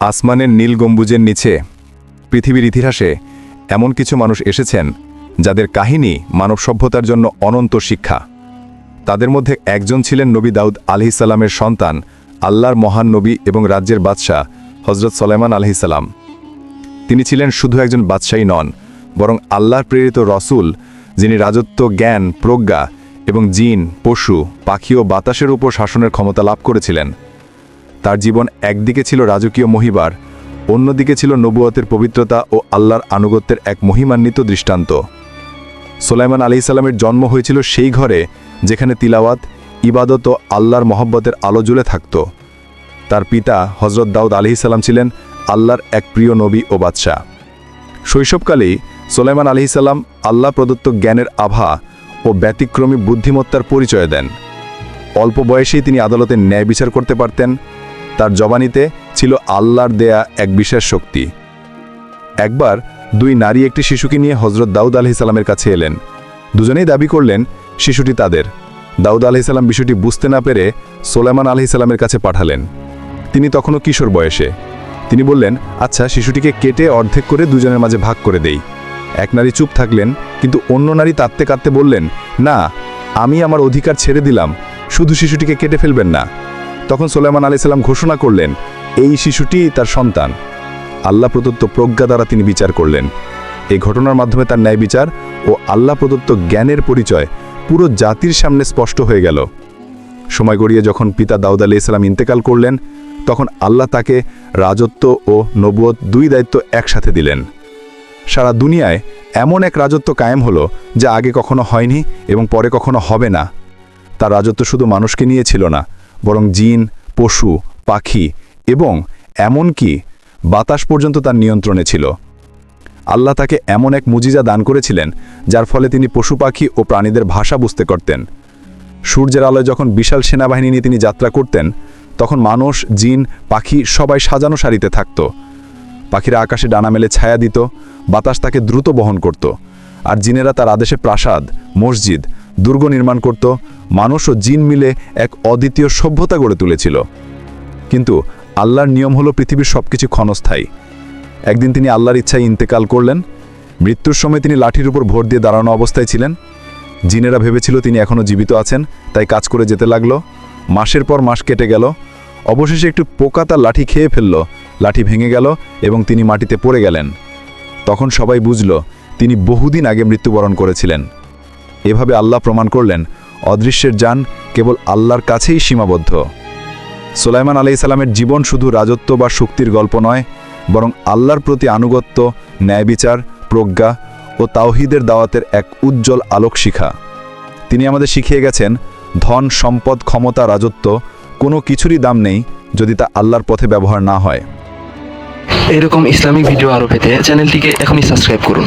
আসমানের নীল গম্বুজের নিচে পৃথিবীর ইতিহাসে এমন কিছু মানুষ এসেছেন যাদের কাহিনী মানব সভ্যতার জন্য অনন্ত শিক্ষা। তাদের মধ্যে একজন ছিলেন নবী দাউদ আলহিসাল্লামের সন্তান, আল্লাহর মহান নবী এবং রাজ্যের বাদশাহ হজরত সলেমান আলহিসাল্লাম তিনি ছিলেন শুধু একজন বাদশাহী নন, বরং আল্লাহর প্রেরিত রসুল, যিনি রাজত্ব, জ্ঞান, প্রজ্ঞা এবং জিন, পশু, পাখি ও বাতাসের উপর শাসনের ক্ষমতা লাভ করেছিলেন। তার জীবন একদিকে ছিল রাজকীয় মহিবার অন্যদিকে ছিল নবুয়তের পবিত্রতা ও আল্লাহর আনুগত্যের এক মহিমান্বিত দৃষ্টান্ত। সোলাইমান আলি ইসাল্লামের জন্ম হয়েছিল সেই ঘরে যেখানে তিলাওয়াত, ইবাদত ও আল্লাহর মহব্বতের আলো জ্বলে থাকত। তার পিতা হজরত দাউদ আলি সাল্লাম ছিলেন আল্লাহর এক প্রিয় নবী ও বাদশাহ। শৈশবকালেই সোলাইমান আলি সাল্লাম আল্লাহ প্রদত্ত জ্ঞানের আভা ও ব্যতিক্রমী বুদ্ধিমত্তার পরিচয় দেন। অল্প বয়সেই তিনি আদালতে ন্যায় বিচার করতে পারতেন তার জবানিতে ছিল আল্লাহর দেয়া এক বিশেষ শক্তি। একবার দুই নারী একটি শিশুকে নিয়ে হজরত দাউদ আলহিসাল্লামের কাছে এলেন। দুজনেই দাবি করলেন, শিশুটি তাদের। দাউদ আলহিসাল্লাম বিষয়টি বুঝতে না পেরে সোলেমান আলহিসাল্লামের কাছে পাঠালেন। তিনি তখনও কিশোর বয়সে। তিনি বললেন আচ্ছা শিশুটিকে কেটে অর্ধেক করে দুজনের মাঝে ভাগ করে দেই। এক নারী চুপ থাকলেন, কিন্তু অন্য নারী তাত্তে কাঁদতে বললেন, না, আমি আমার অধিকার ছেড়ে দিলাম। শুধু শিশুটিকে কেটে ফেলবেন না। তখন সোলেমান আলাইসাল্লাম ঘোষণা করলেন, এই শিশুটি তার সন্তান। আল্লাহ প্রদত্ত প্রজ্ঞা দ্বারা তিনি বিচার করলেন। এই ঘটনার মাধ্যমে তার ন্যায় বিচার ও আল্লাহ প্রদত্ত জ্ঞানের পরিচয় পুরো জাতির সামনে স্পষ্ট হয়ে গেল। সময় গড়িয়ে যখন পিতা দাউদ আলি ইসলাম ইন্তেকাল করলেন, তখন আল্লাহ তাকে রাজত্ব ও নবুয়ত দুই দায়িত্ব একসাথে দিলেন। সারা দুনিয়ায় এমন এক রাজত্ব কায়েম হলো যা আগে কখনো হয়নি এবং পরে কখনো হবে না। তার রাজত্ব শুধু মানুষকে নিয়ে ছিল না বরং জিন, পশু, পাখি এবং এমনকি বাতাস পর্যন্ত তার নিয়ন্ত্রণে ছিল। আল্লাহ তাকে এমন এক মুজিজা দান করেছিলেন, যার ফলে তিনি পশু, পাখি ও প্রাণীদের ভাষা বুঝতে করতেন। সূর্যের আলোয় যখন বিশাল সেনাবাহিনী নিয়ে তিনি যাত্রা করতেন, তখন মানুষ, জিন, পাখি সবাই সাজানো সারিতে থাকত। পাখিরা আকাশে ডানা মেলে ছায়া দিত, বাতাস তাকে দ্রুত বহন করত। আর জিনেরা তার আদেশে প্রাসাদ, মসজিদ দুর্গ নির্মাণ করত, মানুষ ও জিন মিলে এক অদ্বিতীয় সভ্যতা গড়ে তুলেছিল। কিন্তু আল্লাহর নিয়ম হলো পৃথিবীর সবকিছু ক্ষণস্থায়ী। একদিন তিনি আল্লাহর ইচ্ছায় ইন্তেকাল করলেন, মৃত্যুর সময় তিনি লাঠির উপর ভোর দিয়ে দাঁড়ানো অবস্থায় ছিলেন। জিনেরা ভেবেছিল তিনি এখনও জীবিত আছেন, তাই কাজ করে যেতে লাগল। মাসের পর মাস কেটে গেল, অবশেষে একটু পোকা তার লাঠি খেয়ে ফেলল, লাঠি ভেঙে গেল এবং তিনি মাটিতে পড়ে গেলেন। তখন সবাই বুঝল, তিনি বহুদিন আগে মৃত্যুবরণ করেছিলেন। এভাবে আল্লাহ প্রমাণ করলেন, অদৃশ্যের যান কেবল আল্লাহর কাছেই সীমাবদ্ধ। সোলাইমান আলি সালামের জীবন শুধু রাজত্ব বা শক্তির গল্প নয়, বরং আল্লাহর প্রতি আনুগত্য ন্যায় বিচার প্রজ্ঞা ও তাওহিদের দাওয়াতের এক উজ্জ্বল আলোক শিখা তিনি আমাদের শিখিয়ে গেছেন, ধন, সম্পদ, ক্ষমতা, রাজত্ব কোনো কিছুরই দাম নেই যদি তা আল্লাহর পথে ব্যবহার না হয়। এরকম ইসলামিক ভিডিও আরও পেতে চ্যানেলটিকে এখনই সাবস্ক্রাইব করুন।